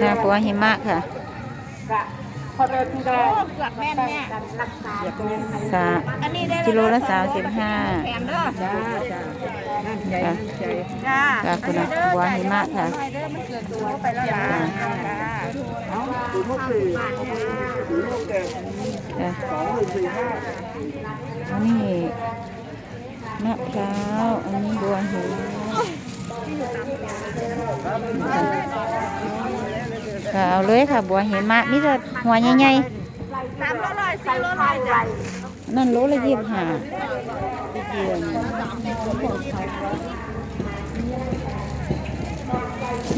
ค่ะปัวหิมะค่ะพอเดินที่ได้เกือบแม่นแม่รักษาสาอันนี้ได้กิโลละสามสิบห้าแถมเด้อจ้าจ้านั่นใจนั่นใจจ้าค่ะคุณนะบัวหิมะค่ะเด้อมันเกิดตัวไปแล้วล่ะเอาดูพวกสื่อดูพวกแกค่ะสองหนึ่งสี่ห้าอันนี้มะพร้าวอันนี้บัวหิมะ ค่ะเอาเลยค่ะ บัวเหิมะมีแต่หัวใหญ่สามร้อยสี่ร้อยจ้ะๆนั่นโลละยี่สิบห้า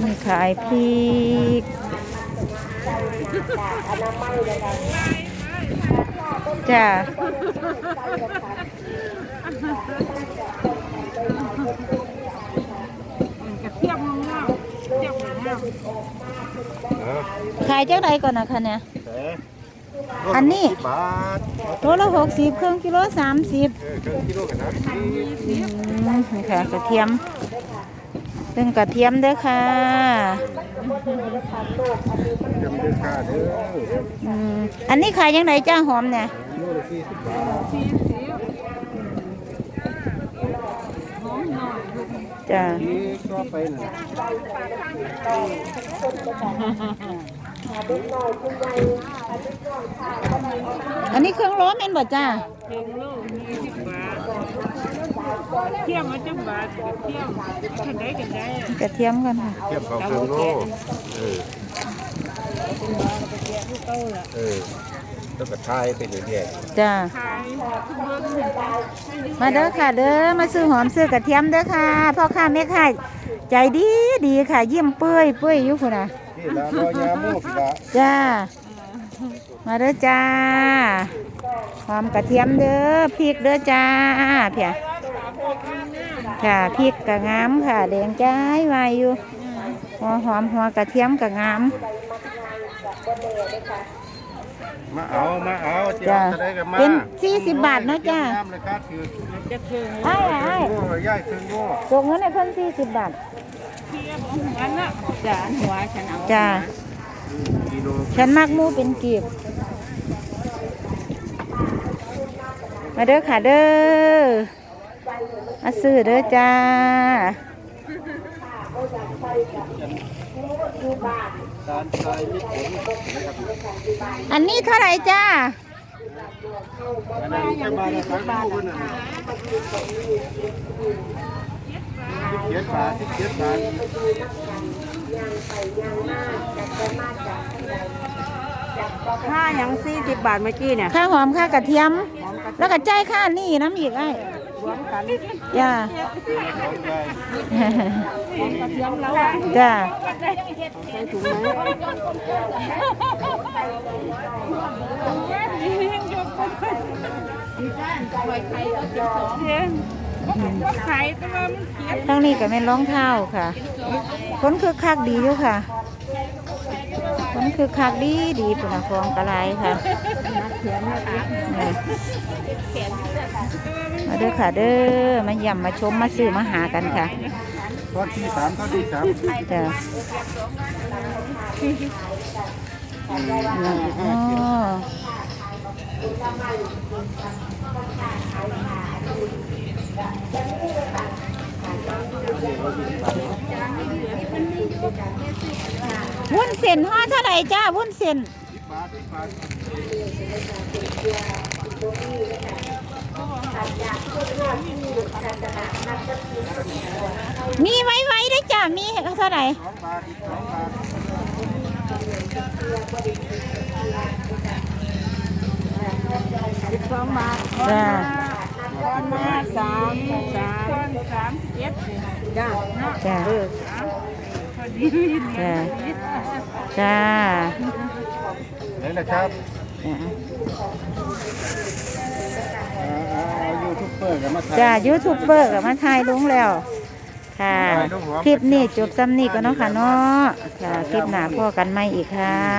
มีขายพริกจ้า เทียบมึงเนาะเทียบมึงเนาะ ขายเจ้าใดก่อนนะคะเนี่ย อันนี้ บาทโลละหกสิบเครื่องกิโลสามสิบ เออครึ่งกิโลกันนะอืมนี่ค่ะกระเทียมเป็นกระเทียมเด้อค่ะจำได้ค่าเด้ออืมอันนี้ขายยังไงจ้าหอมเนี่ยกิโลละสี่สิบบาท จ้านี่ก็ไปน่ะอันนี้เครื่องโลแม่นบ่จ้าเทียบมาจังบาทเทียบกันได้กันได้กระเทียมกันค่ะเทียบเขาเครื่องโลเออเออ ต้องกระทายไปเรื่อยจ้าขายมาเด้อค่ะเด้อมาซื้อหอมซื้อกระเทียมเด้อค่ะพ่อค้าแม่ค้าใจดีดีค่ะยิ้มเปื้อยเปื้อยอยู่พุ่นน่ะๆนี่ละรอยาโมกละจ้ามาเด้อจ้าหอมกระเทียมเด้อพริกเด้อจ้าเพียค่ะพริกกะงามค่ะแดงจ้ายไวายอยู่หัวหอมหัวกระเทียมกะงาม มาเอา มาเอาเจ้าจ้าจะได้กันมาเป็นสี่สิบบาทเนาะจ้าน้ำเลยครับคือจะคือไอ้ไอ้โอ้ย่ายเครื่องโลจกเงินให้เพิ่นสี่สิบบาทเทียบของอันน่ะจ้าอันหัวฉันเอาจ้ากิโลฉันมักหมูเป็นกีบมาเด้อค่ะเด้อมาซื้อเด้อจ้า อันนี้เท่าไหร่จ้าอันนั้นจะมาละสามคู่คนน่ะสิบเจ็ดบาทสิบเจ็ดบาทค่าอย่างสี่สิบบาทเมื่อกี้เนี่ย ค่าหอมค่ากระเทียม แล้วก็จ่ายค่านี่น้ำอีกไอ้รวมกัน จ้าของยายกระเทียมแล้วจ้าใส่ถุงไหมก็ขายแต่ว่ามันเขียนทั้งนี้ก็เป็นรองเท้าค่ะ คนคือคักดีอยู่ค่ะ คนคือคักดีดีปุ่นนะฟองกระไรค่ะนี่มาเด้อค่ะเด้อมาย่ำมาชมมาซื้อมาหากันค่ะตอนที่สามตอนที่สามจ้ะอ๋อ วุ้นเส้นห่อเท่าไหร่จ้าวุ้นเส้นสิบบาทสิบบาทมีไว้ไว้ได้อจ้ามีเท่าไหร่สองบาทอีกสองบาทสิบสองบาทจ้าตอนมาสามสามสามเจ็ดจ้าจ้าเออพอดีจ้า จ้านี่นะครับจ้าเอายูทูบเบอร์กันมาถ่ายจ้ายูทูบเบอร์กับมาถ่ายลงแล้ว ค่ะ คลิปนี้จบซ้ำนี่ก็เนาะค่ะเนาะค่ะ คลิปหน้าพ่อกันไม่อีกค่ะ